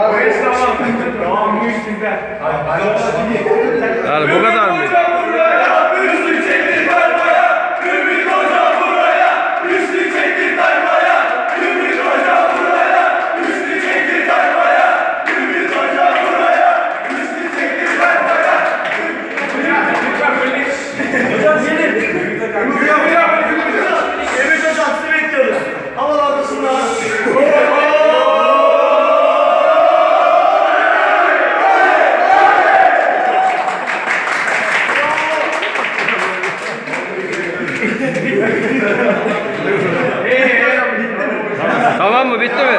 O esnafın devamı sizde. Yani bu kadar. tamam mı bitti mi?